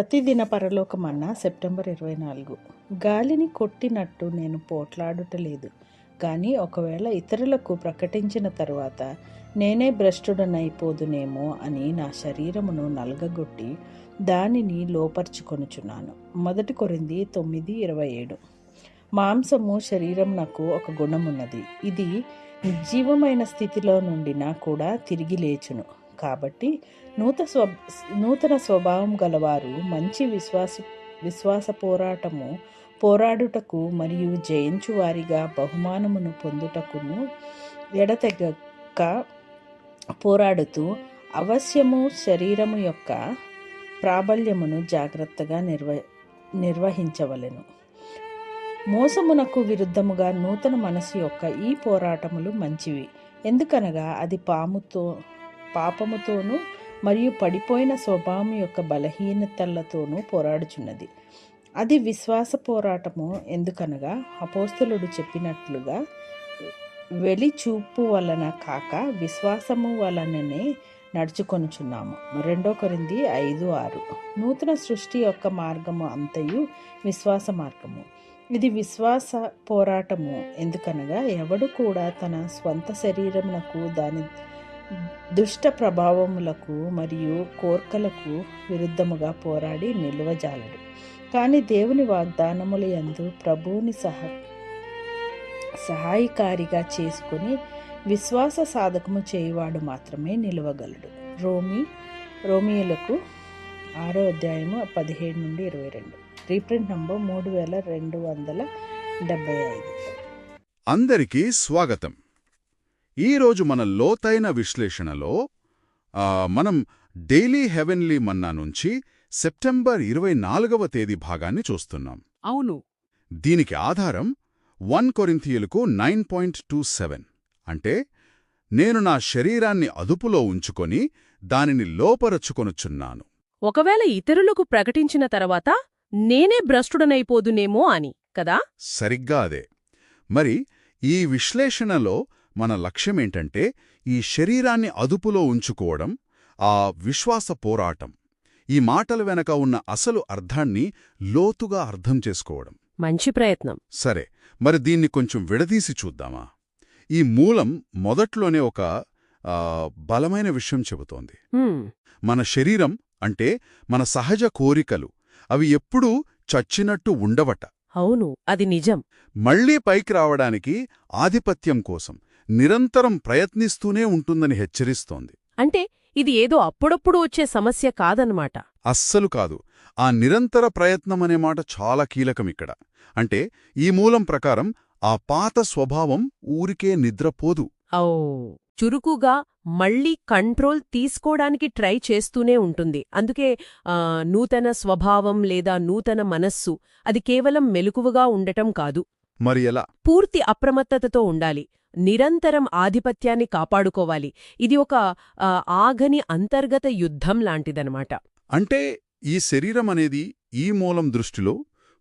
ప్రతిదిన పరలోకమన్న September ఇరవై నాలుగు. గాలిని కొట్టినట్టు నేను పోట్లాడుటలేదు. కానీ ఒకవేళ ఇతరులకు ప్రకటించిన తరువాత నేనే భ్రష్టుడనైపోదునేమో అని నా శరీరమును నలగగొట్టి దానిని లోపరుచుకొనుచున్నాను. మొదటి కొరింది తొమ్మిది ఇరవై ఏడు. మాంసము శరీరం నాకు ఒక గుణమున్నది. ఇది నిర్జీవమైన స్థితిలో నుండినా కూడా తిరిగి లేచును. కాబట్టి నూత స్వ నూతన స్వభావం గలవారు మంచి విశ్వాస విశ్వాస పోరాటము పోరాడుటకు మరియు జయించు వారిగా బహుమానమును పొందుటకును ఎడతెగక పోరాడుతూ అవశ్యము శరీరము యొక్క ప్రాబల్యమును జాగ్రత్తగా నిర్వ నిర్వహించవలెను. మోసమునకు విరుద్ధముగా నూతన మనసు యొక్క ఈ పోరాటములు మంచివి. ఎందుకనగా అది పాముతో పాపముతోనూ మరియు పడిపోయిన స్వభావం యొక్క బలహీనతలతోనూ పోరాడుచున్నది. అది విశ్వాస పోరాటము ఎందుకనగా అపోస్తలుడు చెప్పినట్లుగా వెలి చూపు వలన కాక విశ్వాసము వలననే నడుచుకొనుచున్నాము. రెండో కొరింది ఐదు ఆరు. నూతన సృష్టి యొక్క మార్గము అంతయు విశ్వాస మార్గము. ఇది విశ్వాస పోరాటము ఎందుకనగా ఎవడు కూడా తన స్వంత శరీరమునకు దాని దుష్ట ప్రభావములకు మరియు కోర్కలకు విరుద్ధముగా పోరాడి నిలువజాలడు. కానీ దేవుని వాగ్దానముల యందు ప్రభువుని సహ సహాయకారిగా చేసుకుని విశ్వాస సాధకము చేయువాడు మాత్రమే నిలవగలడు. రోమి రోమియోలకు ఆరో అధ్యాయము పదిహేడు నుండి ఇరవై రెండు. రీప్రింట్ నంబర్ మూడు వేల రెండు వందల డెబ్బై ఐదు. అందరికీ స్వాగతం. ఈరోజు మన లోతైన విశ్లేషణలో మనం డైలీ హెవెన్లీ మన్నా నుంచి సెప్టెంబర్ ఇరవై నాలుగవ తేదీ భాగాన్ని చూస్తున్నాం. అవును. దీనికి ఆధారం వన్ కొరింథియులకు నైన్ పాయింట్ టూ సెవెన్. అంటే నేను నా శరీరాన్ని అదుపులో ఉంచుకొని దానిని లోపరచుకొనుచున్నాను. ఒకవేళ ఇతరులకు ప్రకటించిన తర్వాత నేనే భ్రష్టుడనైపోదునేమో అని కదా? సరిగ్గా అదే. మరి ఈ విశ్లేషణలో మన లక్ష్యమేంటంటే ఈ శరీరాన్ని అదుపులో ఉంచుకోవడం ఆ విశ్వాస పోరాటం. ఈ మాటల వెనక ఉన్న అసలు అర్థాన్ని లోతుగా అర్థం చేసుకోవడం. మంచి ప్రయత్నం. సరే మరి దీన్ని కొంచెం విడదీసి చూద్దామా? ఈ మూలం మొదట్లోనే ఒక బలమైన విషయం చెబుతోంది. మన శరీరం అంటే మన సహజ కోరికలు అవి ఎప్పుడూ చచ్చినట్టు ఉండవట. అవును అది నిజం. మళ్ళీ పైకి రావడానికి ఆధిపత్యం కోసం నిరంతరం ప్రయత్నిస్తూనే ఉంటుందని హెచ్చరిస్తోంది. అంటే ఇది ఏదో అప్పుడప్పుడు వచ్చే సమస్య కాదన్నమాట. అస్సలు కాదు. ఆ నిరంతర ప్రయత్నమనే మాట చాలా కీలకమిక్కడ అంటే ఈ మూలం ప్రకారం ఆ పాత స్వభావం ఊరికే నిద్రపోదు. ఓ చురుకుగా మళ్ళీ కంట్రోల్ తీసుకోవడానికి ట్రై చేస్తూనే ఉంటుంది. అందుకే నూతన స్వభావం లేదా నూతన మనస్సు అది కేవలం మెలకువగా ఉండటం కాదు. మరి ఎలా? పూర్తి అప్రమత్తతతో ఉండాలి. నిరంతరం ఆధిపత్యాన్ని కాపాడుకోవాలి. ఇది ఒక ఆగని అంతర్గత యుద్ధం లాంటిదనమాట అంటే ఈ శరీరం అనేది ఈ మూలం దృష్టిలో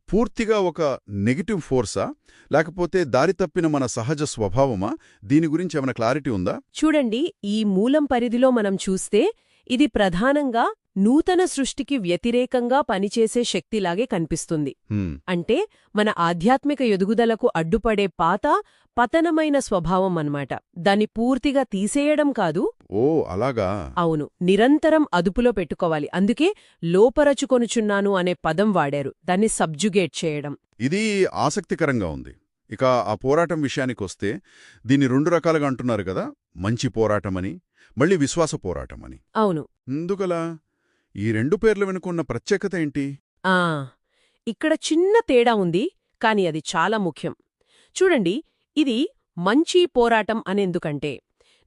పూర్తిగా ఒక నెగటివ్ ఫోర్సా? లేకపోతే దారి తప్పిన మన సహజ స్వభావమా? దీని గురించి ఏమైనా క్లారిటీ ఉందా? చూడండి ఈ మూలం పరిధిలో మనం చూస్తే ఇది ప్రధానంగా నూతన సృష్టికి వ్యతిరేకంగా పనిచేసే శక్తిలాగే కనిపిస్తుంది. అంటే మన ఆధ్యాత్మిక ఎదుగుదలకు అడ్డుపడే పాత పతనమైన స్వభావం అన్నమాట. దాన్ని పూర్తిగా తీసేయడం కాదు. ఓ అలాగా? అవును. నిరంతరం అదుపులో పెట్టుకోవాలి. అందుకే లోపరచుకొనుచున్నాను అనే పదం వాడారు. దాన్ని సబ్జుగేట్ చేయడం. ఇది ఆసక్తికరంగా ఉంది. ఇక ఆ పోరాటం విషయానికొస్తే దీన్ని రెండు రకాలుగా అంటున్నారు కదా. మంచి పోరాటమని మళ్ళీ విశ్వాస పోరాటమని. అవును. ఎందుకలా? ఈ రెండు పేర్ల వెనుకున్న ప్రత్యేకత ఏంటి? ఆ ఇక్కడ చిన్న తేడా ఉంది కాని అది చాలా ముఖ్యం. చూడండి ఇది మంచి పోరాటం అనేందుకంటే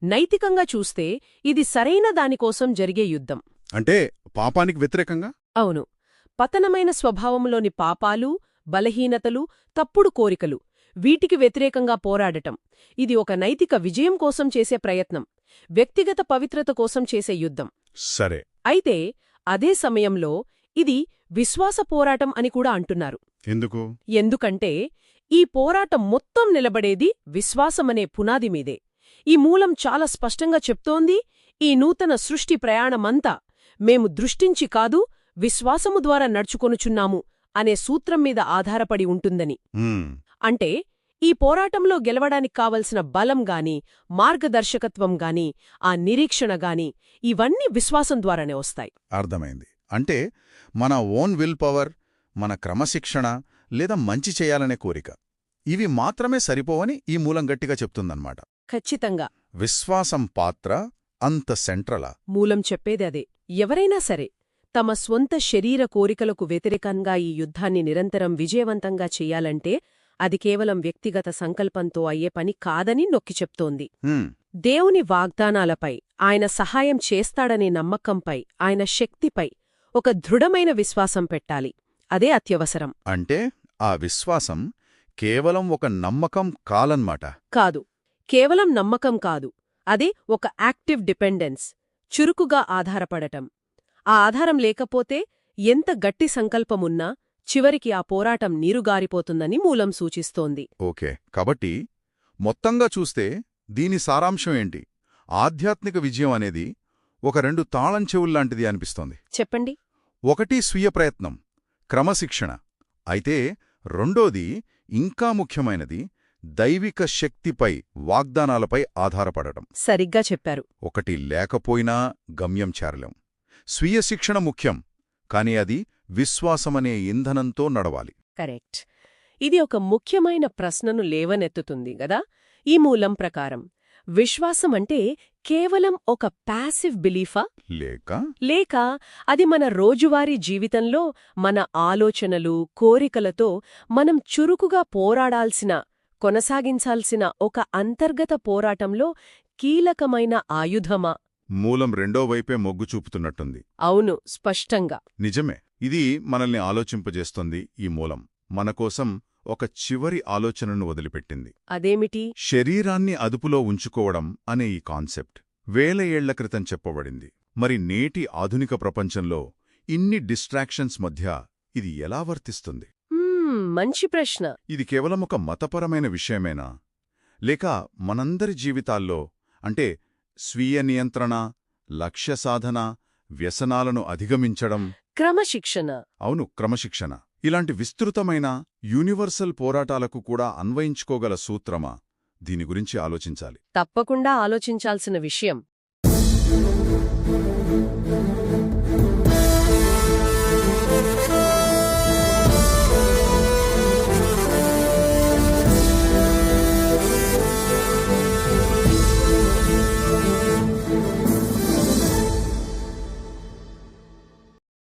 నైతికంగా చూస్తే ఇది సరైన దానికోసం జరిగే యుద్ధం. అంటే పాపానికి వ్యతిరేకంగా? అవును. పతనమైన స్వభావంలోని పాపాలు బలహీనతలు తప్పుడు కోరికలు వీటికి వ్యతిరేకంగా పోరాడటం ఇది ఒక నైతిక విజయం కోసం చేసే ప్రయత్నం వ్యక్తిగత పవిత్రత కోసం చేసే యుద్ధం. సరే. అయితే అదే సమయంలో ఇది విశ్వాస పోరాటం అని కూడా అంటున్నారు. ఎందుకు? ఎందుకంటే ఈ పోరాటం మొత్తం నిలబడేది విశ్వాసమనే పునాది మీదే. ఈ మూలం చాలా స్పష్టంగా చెప్తోంది ఈ నూతన సృష్టి ప్రయాణమంతా మేము దృష్టించి కాదు విశ్వాసము ద్వారా నడుచుకొనుచున్నాము అనే సూత్రం మీద ఆధారపడి ఉంటుందని. అంటే ఈ పోరాటంలో గెలవడానికి కావలసిన బలం గాని మార్గదర్శకత్వం గాని ఆ నిరీక్షణ గాని ఇవన్నీ విశ్వాసం ద్వారానే వస్తాయి. అర్థమైంది. అంటే మన ఓన్ విల్ పవర్ మన క్రమశిక్షణ లేదా మంచి చేయాలనే కోరిక. ఇవి మాత్రమే సరిపోవని ఈ మూలం గట్టిగా చెప్తుందన్నమాట. ఖచ్చితంగా. విశ్వాసం పాత్ర అంత సెంట్రలా? మూలం చెప్పేది అదే. ఎవరైనా సరే తమ స్వంత శరీర కోరికలకు వ్యతిరేకంగా ఈ యుద్ధాన్ని నిరంతరం విజయవంతంగా చెయ్యాలంటే అది కేవలం వ్యక్తిగత సంకల్పంతో అయ్యే పని కాదని నొక్కి చెప్తోంది. దేవుని వాగ్దానాలపై ఆయన సహాయం చేస్తాడనే నమ్మకంపై ఆయన శక్తిపై ఒక దృఢమైన విశ్వాసం పెట్టాలి. అదే అత్యవసరం. అంటే ఆ విశ్వాసం కేవలం ఒక నమ్మకం కాలన్మాట. కాదు. కేవలం నమ్మకం కాదు. అదే ఒక యాక్టివ్ డిపెండెన్స్ చురుకుగా ఆధారపడటం. ఆ ఆధారం లేకపోతే ఎంత గట్టి సంకల్పమున్నా చివరికి ఆ పోరాటం నీరుగారిపోతుందని మూలం సూచిస్తోంది. ఓకే. కాబట్టి మొత్తంగా చూస్తే దీని సారాంశం ఏంటి? ఆధ్యాత్మిక విజయం అనేది ఒక రెండు తాళం చెవుల్లాంటిది అనిపిస్తోంది. చెప్పండి. ఒకటి స్వీయ ప్రయత్నం క్రమశిక్షణ. అయితే రెండోది ఇంకా ముఖ్యమైనది దైవిక శక్తిపై వాగ్దానాలపై ఆధారపడటం. సరిగ్గా చెప్పారు. ఒకటి లేకపోయినా గమ్యం చేరలేం. స్వీయ శిక్షణ ముఖ్యం కాని అది విశ్వాసమనే ఇంధనంతో నడవాలి. కరెక్ట్. ఇది ఒక ముఖ్యమైన ప్రశ్నను లేవనెత్తుతుంది గదా? ఈ మూలం ప్రకారం విశ్వాసం అంటే కేవలం ఒక ప్యాసివ్ బిలీఫా? లేక? లేక అది మన రోజువారీ జీవితంలో మన ఆలోచనలు కోరికలతో మనం చురుకుగా పోరాడాల్సిన కొనసాగించాల్సిన ఒక అంతర్గత పోరాటంలో కీలకమైన ఆయుధమా? మూలం రెండో వైపే మొగ్గు చూపుతున్నట్టుంది. అవును స్పష్టంగా. నిజమే. ఇది మనల్ని ఆలోచింపజేస్తోంది ఈ మూలం. మనకోసం ఒక చివరి ఆలోచనను వదిలిపెట్టింది. అదేమిటి? శరీరాన్ని అదుపులో ఉంచుకోవడం అనే ఈ కాన్సెప్ట్ వేల ఏళ్ళ క్రితం చెప్పబడింది. మరి నేటి ఆధునిక ప్రపంచంలో ఇన్ని డిస్ట్రాక్షన్స్ మధ్య ఇది ఎలా వర్తిస్తుంది? మంచి ప్రశ్న. ఇది కేవలం ఒక మతపరమైన విషయమేనా? లేక మనందరి జీవితాల్లో అంటే స్వీయ నియంత్రణ లక్ష్య సాధన వ్యసనాలను అధిగమించడం. క్రమశిక్షణ. అవును క్రమశిక్షణ. ఇలాంటి విస్తృతమైన యూనివర్సల్ పోరాటాలకు కూడా అన్వయించుకోగల సూత్రమా? దీని గురించి ఆలోచించాలి. తప్పకుండా ఆలోచించాల్సిన విషయం.